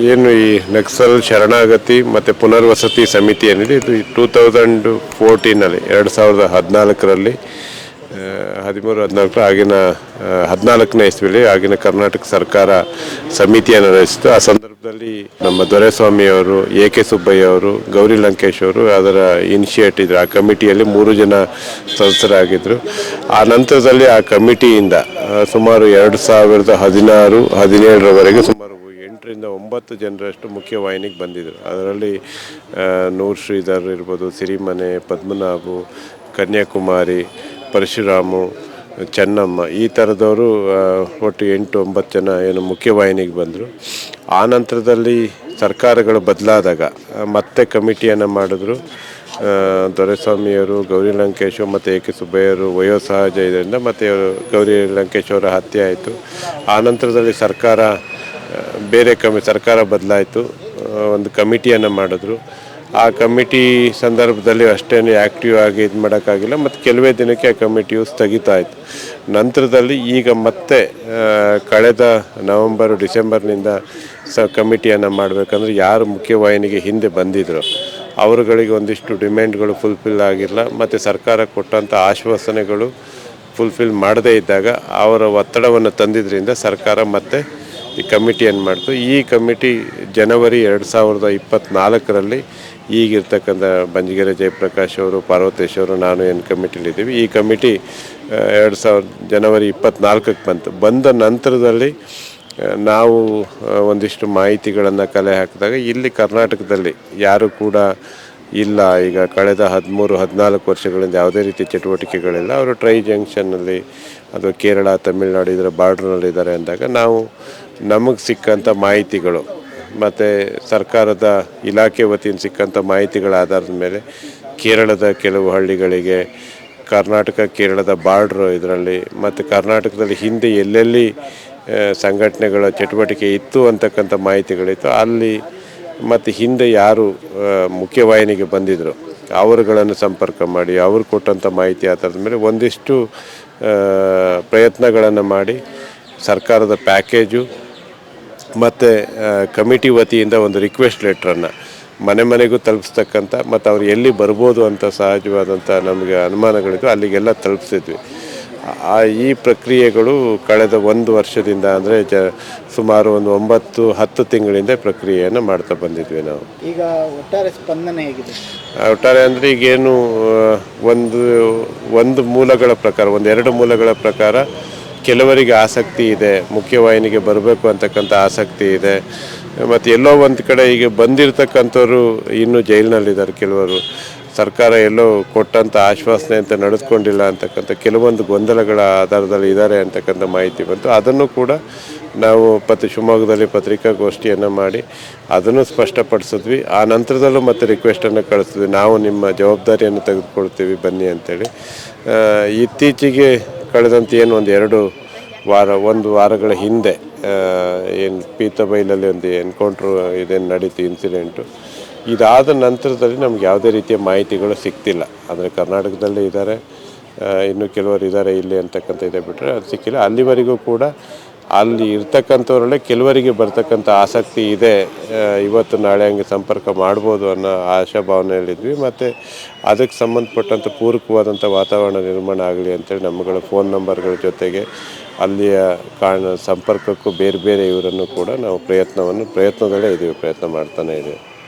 ಏನು ಈ ನಕ್ಸಲ್ ಶರಣಾಗತಿ ಮತ್ತು ಪುನರ್ವಸತಿ ಸಮಿತಿ ಏನಿದೆ, ಇದು ಟೂ ತೌಸಂಡ್ ಫೋರ್ಟೀನಲ್ಲಿ ಎರಡು ಸಾವಿರದ ಹದಿನಾಲ್ಕರಲ್ಲಿ ಹದಿಮೂರು, ಹದಿನಾಲ್ಕು, ಆಗಿನ ಹದಿನಾಲ್ಕನೇ ಇಸ್ವಿಲಿ ಆಗಿನ ಕರ್ನಾಟಕ ಸರ್ಕಾರ ಸಮಿತಿಯನ್ನು ರಚಿಸಿತು. ಆ ಸಂದರ್ಭದಲ್ಲಿ ನಮ್ಮ ದೊರೆಸ್ವಾಮಿಯವರು ಎ ಕೆ ಸುಬ್ಬಯ್ಯ ಅವರು, ಗೌರಿ ಲಂಕೇಶ್ ಅವರು ಅದರ ಇನಿಷಿಯೇಟ್ ಇದ್ರು. ಆ ಕಮಿಟಿಯಲ್ಲಿ ಮೂರು ಜನ ಸದಸ್ಯರಾಗಿದ್ದರು ಆ ನಂತರದಲ್ಲಿ ಆ ಕಮಿಟಿಯಿಂದ ಸುಮಾರು ಎರಡು ಸಾವಿರದ ಹದಿನಾರು, ಹದಿನೇಳರವರೆಗೆ ಸುಮಾರು ಎಂಟರಿಂದ ಒಂಬತ್ತು ಜನರಷ್ಟು ಮುಖ್ಯವಾಹಿನಿಗೆ ಬಂದಿದ್ದರು ಅದರಲ್ಲಿ ನೂರ್ ಶ್ರೀಧರ್ ಇರ್ಬೋದು, ಸಿರಿಮನೆ, ಪದ್ಮನಾಭು, ಕನ್ಯಾಕುಮಾರಿ, ಪರಶುರಾಮು, ಚೆನ್ನಮ್ಮ, ಈ ಥರದವರು ಒಟ್ಟು ಎಂಟು ಒಂಬತ್ತು ಜನ ಏನು ಮುಖ್ಯವಾಹಿನಿಗೆ ಬಂದರು. ಆ ನಂತರದಲ್ಲಿ ಸರ್ಕಾರಗಳು ಬದಲಾದಾಗ, ಮತ್ತೆ ಕಮಿಟಿಯನ್ನು ಮಾಡಿದ್ರು ದೊರೆಸ್ವಾಮಿಯವರು, ಗೌರಿ ಲಂಕೇಶ್ ಮತ್ತು ಎ ಕೆ ಸುಬ್ಬಯ್ಯರು ವಯೋಸಹಜ ಇದರಿಂದ ಮತ್ತು ಗೌರಿ ಲಂಕೇಶ್ ಅವರ ಹತ್ಯೆ ಆಯಿತು. ಆ ನಂತರದಲ್ಲಿ ಸರ್ಕಾರ ಬೇರೆ ಕಮಿ ಸರ್ಕಾರ ಬದಲಾಯಿತು ಒಂದು ಕಮಿಟಿಯನ್ನು ಮಾಡಿದ್ರು. ಆ ಕಮಿಟಿ ಸಂದರ್ಭದಲ್ಲಿ ಅಷ್ಟೇನು ಆ್ಯಕ್ಟಿವ್ ಆಗಿ ಇದು ಮಾಡೋಕ್ಕಾಗಿಲ್ಲ, ಮತ್ತು ಕೆಲವೇ ದಿನಕ್ಕೆ ಆ ಕಮಿಟಿಯು ಸ್ಥಗಿತ ಆಯಿತು. ನಂತರದಲ್ಲಿ ಈಗ ಮತ್ತೆ ಕಳೆದ ನವೆಂಬರ್, ಡಿಸೆಂಬರ್ನಿಂದ ಸ ಕಮಿಟಿಯನ್ನು ಮಾಡಬೇಕಂದ್ರೆ ಯಾರು ಮುಖ್ಯವಾಹಿನಿಗೆ ಹಿಂದೆ ಬಂದಿದ್ರು. ಅವರುಗಳಿಗೆ ಒಂದಿಷ್ಟು ಡಿಮ್ಯಾಂಡ್ಗಳು ಫುಲ್ಫಿಲ್ ಆಗಿಲ್ಲ, ಮತ್ತು ಸರ್ಕಾರ ಕೊಟ್ಟಂಥ ಆಶ್ವಾಸನೆಗಳು ಫುಲ್ಫಿಲ್ ಮಾಡದೇ ಇದ್ದಾಗ ಅವರ ಒತ್ತಡವನ್ನು ತಂದಿದ್ದರಿಂದ ಸರ್ಕಾರ ಮತ್ತೆ ಈ ಕಮಿಟಿಯನ್ನು ಮಾಡ್ತು? ಈ ಕಮಿಟಿ ಜನವರಿ ಎರಡು ಸಾವಿರದ ಇಪ್ಪತ್ತ್ನಾಲ್ಕರಲ್ಲಿ ಈಗಿರ್ತಕ್ಕಂಥ ಬಂಜಗೆರೆ ಜಯಪ್ರಕಾಶ್ ಅವರು, ಪಾರ್ವತೇಶ್ ಅವರು, ನಾನು ಏನು ಕಮಿಟಿಲಿದ್ದೀವಿ ಈ ಕಮಿಟಿ ಎರಡು ಸಾವಿರದ ಜನವರಿ ಇಪ್ಪತ್ತ್ನಾಲ್ಕಕ್ಕೆ ಬಂತು. ಬಂದ ನಂತರದಲ್ಲಿ ನಾವು ಒಂದಿಷ್ಟು ಮಾಹಿತಿಗಳನ್ನು ಕಲೆ ಹಾಕಿದಾಗ ಇಲ್ಲಿ ಕರ್ನಾಟಕದಲ್ಲಿ ಯಾರು ಕೂಡ ಇಲ್ಲ, ಈಗ ಕಳೆದ ಹದಿಮೂರು, ಹದಿನಾಲ್ಕು ವರ್ಷಗಳಿಂದ ಯಾವುದೇ ರೀತಿ ಚಟುವಟಿಕೆಗಳಿಲ್ಲ. ಅವರು ಟ್ರೈ ಜಂಕ್ಷನ್ನಲ್ಲಿ ಅಥವಾ ಕೇರಳ, ತಮಿಳುನಾಡು ಇದರ ಬಾರ್ಡ್ರ್ನಲ್ಲಿದ್ದಾರೆ ಅಂದಾಗ ನಾವು ನಮಗೆ ಸಿಕ್ಕಂಥ ಮಾಹಿತಿಗಳು, ಮತ್ತು ಸರ್ಕಾರದ ಇಲಾಖೆ ವತಿಯಿಂದ ಸಿಕ್ಕಂಥ ಮಾಹಿತಿಗಳ ಆಧಾರದ ಮೇಲೆ ಕೇರಳದ ಕೆಲವು ಹಳ್ಳಿಗಳಿಗೆ, ಕರ್ನಾಟಕ, ಕೇರಳದ ಬಾರ್ಡ್ರು ಇದರಲ್ಲಿ, ಮತ್ತು ಕರ್ನಾಟಕದಲ್ಲಿ ಹಿಂದೆ ಎಲ್ಲೆಲ್ಲಿ ಸಂಘಟನೆಗಳ ಚಟುವಟಿಕೆ ಇತ್ತು ಅಂತಕ್ಕಂಥ ಮಾಹಿತಿಗಳಿತ್ತು. ಅಲ್ಲಿ ಮತ್ತು ಹಿಂದೆ ಯಾರು ಮುಖ್ಯವಾಹಿನಿಗೆ ಬಂದಿದ್ದರು ಅವರುಗಳನ್ನು ಸಂಪರ್ಕ ಮಾಡಿ, ಅವರು ಕೊಟ್ಟಂಥ ಮಾಹಿತಿ ಆಧಾರದ ಮೇಲೆ ಒಂದಿಷ್ಟು ಪ್ರಯತ್ನಗಳನ್ನು ಮಾಡಿ, ಸರ್ಕಾರದ ಪ್ಯಾಕೇಜು ಮತ್ತು ಕಮಿಟಿ ವತಿಯಿಂದ ಒಂದು ರಿಕ್ವೆಸ್ಟ್ ಲೆಟ್ರನ್ನು ಮನೆ ಮನೆಗೂ ತಲುಪಿಸ್ತಕ್ಕಂಥ, ಮತ್ತು ಅವ್ರು ಎಲ್ಲಿ ಬರ್ಬೋದು ಅಂತ ಸಹಜವಾದಂಥ ನಮಗೆ ಅನುಮಾನಗಳಿದ್ದು ಅಲ್ಲಿಗೆಲ್ಲ ತಲುಪಿಸಿದ್ವಿ. ಈ ಪ್ರಕ್ರಿಯೆಗಳು ಕಳೆದ ಒಂದು ವರ್ಷದಿಂದ ಅಂದರೆ ಜ ಸುಮಾರು ಒಂದು ಒಂಬತ್ತು ಹತ್ತು ತಿಂಗಳಿಂದ ಪ್ರಕ್ರಿಯೆಯನ್ನು ಮಾಡ್ತಾ ಬಂದಿದ್ವಿ ನಾವು. ಈಗ ಒಟ್ಟಾರೆ ಸ್ಪಂದನೆ ಹೇಗಿದೆ? ಒಟ್ಟಾರೆ ಅಂದರೆ ಈಗೇನು ಒಂದು ಒಂದು ಮೂಲಗಳ ಪ್ರಕಾರ ಒಂದು ಎರಡು ಮೂಲಗಳ ಪ್ರಕಾರ ಕೆಲವರಿಗೆ ಆಸಕ್ತಿ ಇದೆ ಮುಖ್ಯವಾಹಿನಿಗೆ ಬರಬೇಕು ಅಂತಕ್ಕಂಥ ಆಸಕ್ತಿ ಇದೆ. ಮತ್ತು ಎಲ್ಲೋ ಒಂದು ಕಡೆ ಈಗ ಬಂದಿರತಕ್ಕಂಥವ್ರು ಇನ್ನೂ ಜೈಲಿನಲ್ಲಿದ್ದಾರೆ ಕೆಲವರು. ಸರ್ಕಾರ ಎಲ್ಲೋ ಕೊಟ್ಟಂಥ ಆಶ್ವಾಸನೆ ಅಂತ ನಡೆಸ್ಕೊಂಡಿಲ್ಲ ಅಂತಕ್ಕಂಥ ಕೆಲವೊಂದು ಗೊಂದಲಗಳ ಆಧಾರದಲ್ಲಿ ಇದ್ದಾರೆ ಅಂತಕ್ಕಂಥ ಮಾಹಿತಿ ಬಂತು. ಅದನ್ನು ಕೂಡ ನಾವು ಪತ್ರಿ ಶಿವಮೊಗ್ಗದಲ್ಲಿ ಪತ್ರಿಕಾಗೋಷ್ಠಿಯನ್ನು ಮಾಡಿ ಅದನ್ನು ಸ್ಪಷ್ಟಪಡಿಸಿದ್ವಿ. ಆ ನಂತರದಲ್ಲೂ ಮತ್ತೆ ರಿಕ್ವೆಸ್ಟನ್ನು ಕಳಿಸಿದ್ವಿ. ನಾವು ನಿಮ್ಮ ಜವಾಬ್ದಾರಿಯನ್ನು ತೆಗೆದುಕೊಳ್ತೀವಿ, ಬನ್ನಿ ಅಂತೇಳಿ. ಇತ್ತೀಚೆಗೆ ಕಳೆದಂತ ಏನು ಒಂದು ಎರಡು ವಾರ, ಒಂದು ವಾರಗಳ ಹಿಂದೆ ಏನು ಪೀತಬೈಲಲ್ಲಿ ಒಂದು ಎನ್ಕೌಂಟ್ರು ಇದೇನು ನಡೀತು ಇನ್ಸಿಡೆಂಟು ಇದಾದ ನಂತರದಲ್ಲಿ ನಮ್ಗೆ ಯಾವುದೇ ರೀತಿಯ ಮಾಹಿತಿಗಳು ಸಿಗ್ತಿಲ್ಲ. ಅಂದರೆ ಕರ್ನಾಟಕದಲ್ಲೇ ಇದ್ದಾರೆ ಇನ್ನು ಕೆಲವರು ಇದ್ದಾರೆ ಇಲ್ಲಿ ಅಂತಕ್ಕಂಥ ಇದೆ ಬಿಟ್ಟರೆ ಅದು ಸಿಕ್ಕಿಲ್ಲ. ಅಲ್ಲಿವರೆಗೂ ಕೂಡ ಅಲ್ಲಿ ಇರ್ತಕ್ಕಂಥವ್ರಲ್ಲೇ ಕೆಲವರಿಗೆ ಬರ್ತಕ್ಕಂಥ ಆಸಕ್ತಿ ಇದೆ. ಇವತ್ತು ನಾಳೆ ಹಂಗೆ ಸಂಪರ್ಕ ಮಾಡ್ಬೋದು ಅನ್ನೋ ಆಶಾಭಾವನೆಯಲ್ಲಿದ್ವಿ ಮತ್ತು ಅದಕ್ಕೆ ಸಂಬಂಧಪಟ್ಟಂಥ ಪೂರಕವಾದಂಥ ವಾತಾವರಣ ನಿರ್ಮಾಣ ಆಗಲಿ ಅಂತೇಳಿ ನಮ್ಮಗಳ ಫೋನ್ ನಂಬರ್ಗಳ ಜೊತೆಗೆ ಅಲ್ಲಿಯ ಕಾರಣ ಸಂಪರ್ಕಕ್ಕೂ ಬೇರೆ ಬೇರೆ ಇವರನ್ನು ಕೂಡ ನಾವು ಪ್ರಯತ್ನವನ್ನು, ಪ್ರಯತ್ನದಲ್ಲೇ ಇದ್ದೀವಿ ಪ್ರಯತ್ನ ಮಾಡ್ತಾನೇ ಇದ್ದೀವಿ